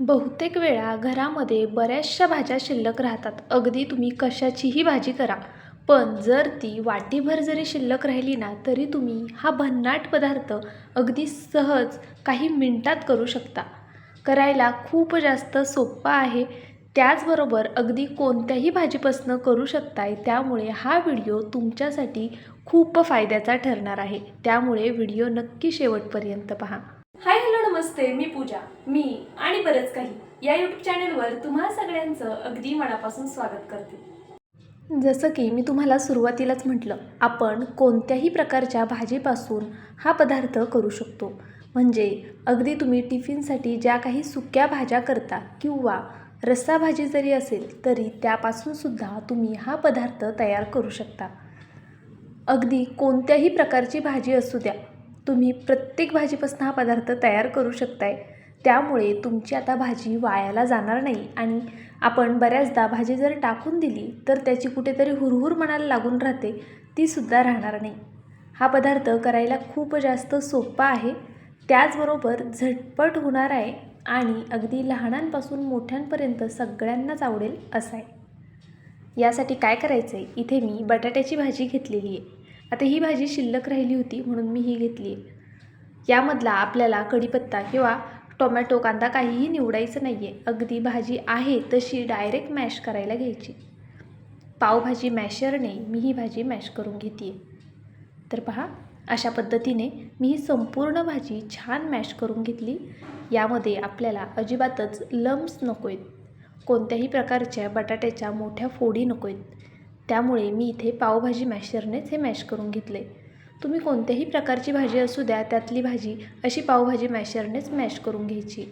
बहुतेक वेळा घरामध्ये बऱ्याचशा भाज्या शिल्लक राहतात. अगदी तुम्ही कशाचीही भाजी करा. पण जर ती वाटीभर जरी शिल्लक राहिली ना तरी तुम्ही हा भन्नाट पदार्थ अगदी सहज काही मिनटात करू शकता. करायला खूप जास्त सोप्पा आहे. त्याचबरोबर अगदी कोणत्याही भाजीपासनं करू शकताय त्यामुळे हा व्हिडिओ तुमच्यासाठी खूप फायद्याचा ठरणार आहे. त्यामुळे व्हिडिओ नक्की शेवटपर्यंत पहा. हाय हॅलो नमस्ते. मी पूजा. मी आणि बरंच काही या यूट्यूब चॅनलवर तुम्हा सगळ्यांचं अगदी मनापासून स्वागत करते. जसं की मी तुम्हाला सुरुवातीलाच म्हटलं आपण कोणत्याही प्रकारच्या भाजीपासून हा पदार्थ करू शकतो. म्हणजे अगदी तुम्ही टिफिनसाठी ज्या काही सुक्या भाज्या करता किंवा रस्सा भाजी जरी असेल तरी त्यापासूनसुद्धा तुम्ही हा पदार्थ तयार करू शकता. अगदी कोणत्याही प्रकारची भाजी असू द्या तुम्ही प्रत्येक भाजीपासून हा पदार्थ तयार करू शकताय. त्यामुळे तुमची आता भाजी वायाला जाणार नाही आणि आपण बऱ्याचदा भाजी जर टाकून दिली तर त्याची कुठेतरी हुरहुर मनाला लागून राहते तीसुद्धा राहणार नाही. हा पदार्थ करायला खूप जास्त सोपा आहे. त्याचबरोबर झटपट होणार आहे आणि अगदी लहानांपासून मोठ्यांपर्यंत सगळ्यांनाच आवडेल असा आहे. यासाठी काय करायचं आहे इथे मी बटाट्याची भाजी घेतलेली आहे. आता ही भाजी शिल्लक राहिली होती म्हणून मी ही घेतली. आहे यामधला आपल्याला कढीपत्ता किंवा टोमॅटो कांदा काहीही निवडायचं नाही आहे अगदी भाजी आहे तशी डायरेक्ट मॅश करायला घ्यायची. पावभाजी मॅशरने मी ही भाजी मॅश करून घेते आहे तर पहा अशा पद्धतीने मी ही संपूर्ण भाजी छान मॅश करून घेतली. यामध्ये आपल्याला अजिबातच लम्स नको आहेत कोणत्याही प्रकारच्या बटाट्याच्या मोठ्या फोडी नको आहेत त्यामुळे मी इथे पावभाजी मॅशरनेच हे मॅश करून घेतले. तुम्ही कोणत्याही प्रकारची भाजी असू द्या त्यातली भाजी अशी पावभाजी मॅशरनेच मॅश करून घ्यायची.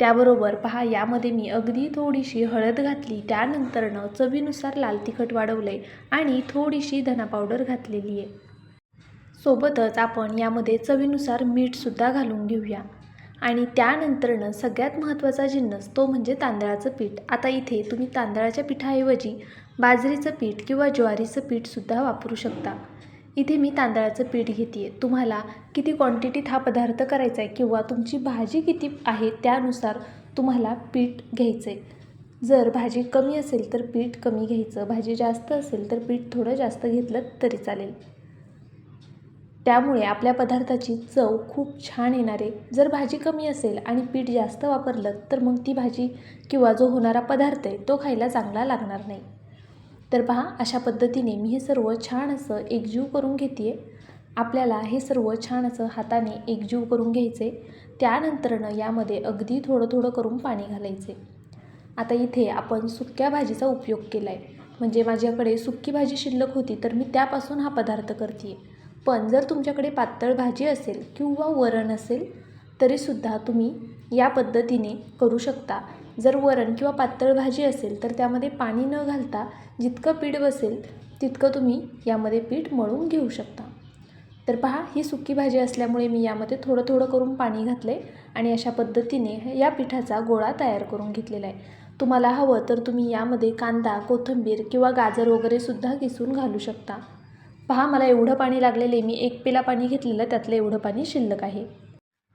त्याबरोबर पहा यामध्ये मी अगदी थोडीशी हळद घातली त्यानंतरनं चवीनुसार लाल तिखट वाढवलं आहे आणि थोडीशी धना पावडर घातलेली आहे. सोबतच आपण यामध्ये चवीनुसार मीठसुद्धा घालून घेऊया. आणि त्यानंतरनं सगळ्यात महत्त्वाचा जिन्नस तो म्हणजे तांदळाचं पीठ. आता इथे तुम्ही तांदळाच्या पिठाऐवजी बाजरीचं पीठ किंवा ज्वारीचं पीठसुद्धा वापरू शकता. इथे मी तांदळाचं पीठ घेते आहे तुम्हाला किती क्वांटिटीत हा पदार्थ करायचा आहे किंवा तुमची भाजी किती आहे त्यानुसार तुम्हाला पीठ घ्यायचं आहे जर भाजी कमी असेल तर पीठ कमी घ्यायचं. भाजी जास्त असेल तर पीठ थोडं जास्त घेतलं तरी चालेल. त्यामुळे आपल्या पदार्थाची चव खूप छान येणार. आहे जर भाजी कमी असेल आणि पीठ जास्त वापरलं तर मग ती भाजी किंवा जो होणारा पदार्थ आहे तो खायला चांगला लागणार नाही. तर पहा अशा पद्धतीने मी हे सर्व छान असं एकजीव करून घेते आहे आपल्याला हे सर्व छान असं हाताने एकजीव करून घ्यायचे त्यानंतरनं यामध्ये अगदी थोडं थोडं करून पाणी घालायचे आता इथे आपण सुक्या भाजीचा उपयोग केला आहे म्हणजे माझ्याकडे सुक्की भाजी शिल्लक होती तर मी त्यापासून हा पदार्थ करते आहे पण जर तुमच्याकडे पातळ भाजी असेल किंवा वरण असेल तरीसुद्धा तुम्ही या पद्धतीने करू शकता. जर वरण किंवा पातळ भाजी असेल तर त्यामध्ये पाणी न घालता जितकं पीठ बसेल तितकं तुम्ही यामध्ये पीठ मळून घेऊ शकता. तर पहा ही सुकी भाजी असल्यामुळे मी यामध्ये थोडं थोडं करून पाणी घातले आणि अशा पद्धतीने या पिठाचा गोळा तयार करून घेतलेला आहे. तुम्हाला हवं तर तुम्ही यामध्ये कांदा कोथिंबीर किंवा गाजर वगैरेसुद्धा किसून घालू शकता. पहा मला एवढं पाणी लागलेलं आहे. मी एक पेला पाणी घेतलेलं त्यातलं एवढं पाणी शिल्लक आहे.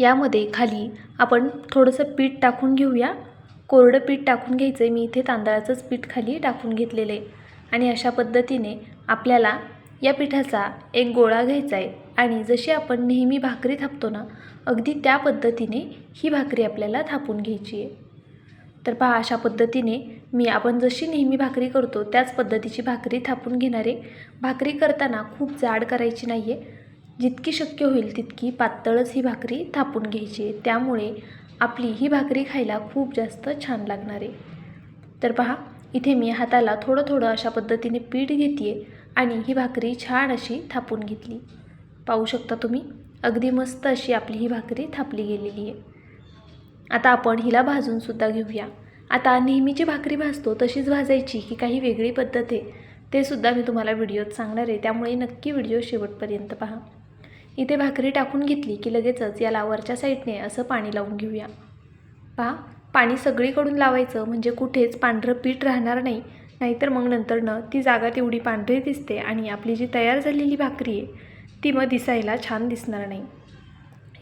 यामध्ये खाली आपण थोडंसं पीठ टाकून घेऊया. कोरडं पीठ टाकून घ्यायचं आहे मी इथे तांदळाचंच पीठ खाली टाकून घेतलेलं आहे. आणि अशा पद्धतीने आपल्याला या पिठाचा एक गोळा घ्यायचा आहे आणि जशी आपण नेहमी भाकरी थापतो ना अगदी त्या पद्धतीने ही भाकरी आपल्याला थापून घ्यायची आहे तर पहा अशा पद्धतीने मी आपण जशी नेहमी भाकरी करतो त्याच पद्धतीची भाकरी थापून घेणारे. भाकरी करताना खूप जाड करायची नाही आहे जितकी शक्य होईल तितकी पातळच ही भाकरी थापून घ्यायची आहे. त्यामुळे आपली ही भाकरी खायला खूप जास्त छान लागणार आहे. तर पहा इथे मी हाताला थोडं थोडं अशा पद्धतीने पीठ घेते आहे आणि ही भाकरी छान अशी थापून घेतली. पाहू शकता तुम्ही अगदी मस्त अशी आपली ही भाकरी थापली गेलेली आहे. आता आपण हिला भाजूनसुद्धा घेऊया. आता नेहमीची भाकरी भाजतो तशीच भाजायची की काही वेगळी पद्धत आहे. ते सुद्धा मी तुम्हाला व्हिडिओत सांगणार आहे. त्यामुळे नक्की व्हिडिओ शेवटपर्यंत पहा. इथे भाकरी टाकून घेतली की लगेचच याला वरच्या साईडने असं पाणी लावून घेऊया. पहा पाणी सगळीकडून लावायचं म्हणजे कुठेच पांढरं पीठ राहणार नाही. नाहीतर मग नंतरनं ती जागा तेवढी पांढरी दिसते आणि आपली जी तयार झालेली भाकरी आहे ती मग दिसायला छान दिसणार नाही.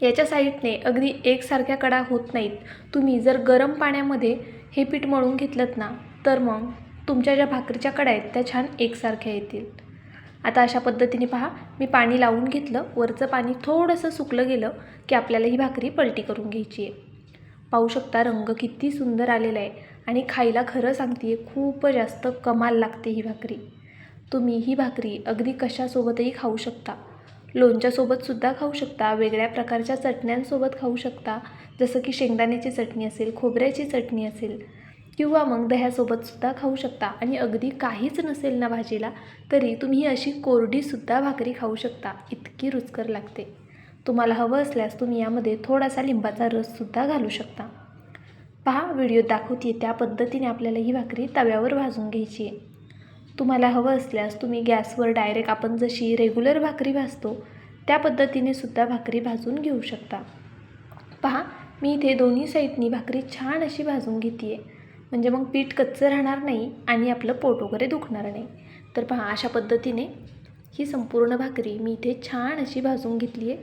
याच्या साईडने अगदी एकसारख्या कडा होत नाहीत. तुम्ही जर गरम पाण्यामध्ये हे पीठ मळून घेतलं ना तर मग तुमच्या ज्या भाकरीच्या कडा आहेत त्या छान एकसारख्या येतील. आता अशा पद्धतीने पहा मी पाणी लावून घेतलं वरचं पाणी थोडंसं सुकलं गेलं की आपल्याला ही भाकरी पलटी करून घ्यायची आहे. पाहू शकता रंग किती सुंदर आलेला आहे आणि खायला खरं सांगते खूप जास्त कमाल लागते ही भाकरी. तुम्ही ही भाकरी अगदी कशासोबतही खाऊ शकता. लोणच्यासोबतसुद्धा खाऊ शकता वेगळ्या प्रकारच्या चटण्यांसोबत खाऊ शकता जसं की शेंगदाण्याची चटणी असेल खोबऱ्याची चटणी असेल. किंवा मग दह्यासोबतसुद्धा खाऊ शकता. आणि अगदी काहीच नसेल ना भाजीला तरी तुम्ही अशी कोरडीसुद्धा भाकरी खाऊ शकता. इतकी रुचकर लागते. तुम्हाला हवं असल्यास तुम्ही यामध्ये थोडासा लिंबाचा रससुद्धा घालू शकता. पहा व्हिडिओ दाखवते त्या पद्धतीने आपल्याला ही भाकरी तव्यावर भाजून घ्यायची आहे. तुम्हाला हवं असल्यास तुम्ही गॅसवर डायरेक्ट आपण जशी रेग्युलर भाकरी भाजतो त्या पद्धतीने सुद्धा भाकरी भाजून घेऊ शकता. पहा मी इथे दोन्ही साईडनी भाकरी छान अशी भाजून घेते आहे म्हणजे मग पीठ कच्चं राहणार नाही आणि आपलं पोट वगैरे दुखणार नाही. तर पहा अशा पद्धतीने ही संपूर्ण भाकरी मी इथे छान अशी भाजून घेतली आहे.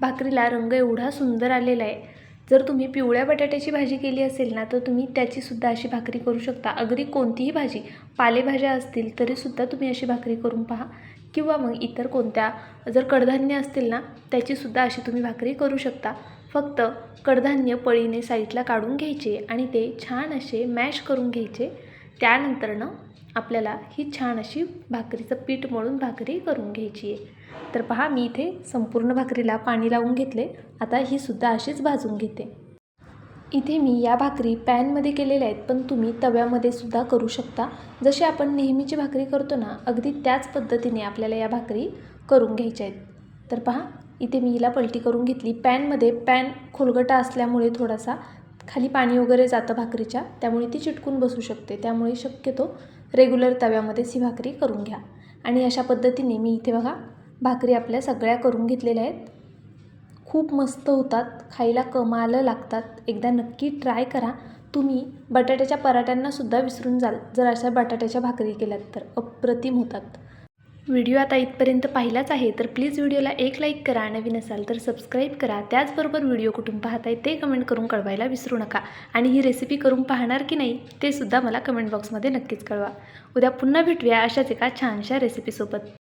भाकरीला रंग एवढा सुंदर आलेला आहे. जर तुम्ही पिवळ्या बटाट्याची भाजी केली असेल ना तर तुम्ही त्याचीसुद्धा अशी भाकरी करू शकता. अगदी कोणतीही भाजी पालेभाज्या असतील तरीसुद्धा तुम्ही अशी भाकरी करून पहा. किंवा मग इतर कोणत्या जर कडधान्य असतील ना त्याचीसुद्धा अशी तुम्ही भाकरी करू शकता. फक्त कडधान्य पळीने साईडला काढून घ्यायचे आणि ते छान असे मॅश करून घ्यायचे. त्यानंतरनं आपल्याला ही छान अशी भाकरीचं पीठ मळून भाकरी करून घ्यायची आहे. तर पहा मी इथे संपूर्ण भाकरीला पाणी लावून घेतले. आता ही सुद्धा अशीच भाजून घेते. इथे मी या भाकरी पॅनमध्ये केलेल्या आहेत पण तुम्ही तव्यामध्ये सुद्धा करू शकता. जशी आपण नेहमीची भाकरी करतो ना अगदी त्याच पद्धतीने आपल्याला या भाकरी करून घ्यायच्या आहेत. तर पहा इथे मी हिला पलटी करून घेतली. पॅनमध्ये पॅन खोलगटा असल्यामुळे थोडासा खाली पाणी वगैरे जातं भाकरीच्या त्यामुळे ती चिटकून बसू शकते. त्यामुळे शक्यतो रेग्युलर तव्यामध्येच ही भाकरी करून घ्या. आणि अशा पद्धतीने मी इथे बघा भाकरी आपल्या सगळ्या करून घेतलेल्या आहेत. खूप मस्त होतात खायला कमाल लागतात. एकदा नक्की ट्राय करा. तुम्ही बटाट्याच्या पराठ्यांनासुद्धा विसरून जाल. जर अशा बटाट्याच्या भाकरी केल्यात तर अप्रतिम होतात. व्हिडिओ आता इथपर्यंत पाहिलाच आहे तर प्लीज व्हिडिओला एक लाईक करा नवीन असाल तर सबस्क्राईब करा. त्याचबरोबर व्हिडिओ कुठून पाहताय ते कमेंट करून कळवायला विसरू नका. आणि ही रेसिपी करून पाहणार की नाही ते सुद्धा मला कमेंट बॉक्समध्ये नक्कीच कळवा. उद्या पुन्हा भेटूया अशाच एका छानशा रेसिपीसोबत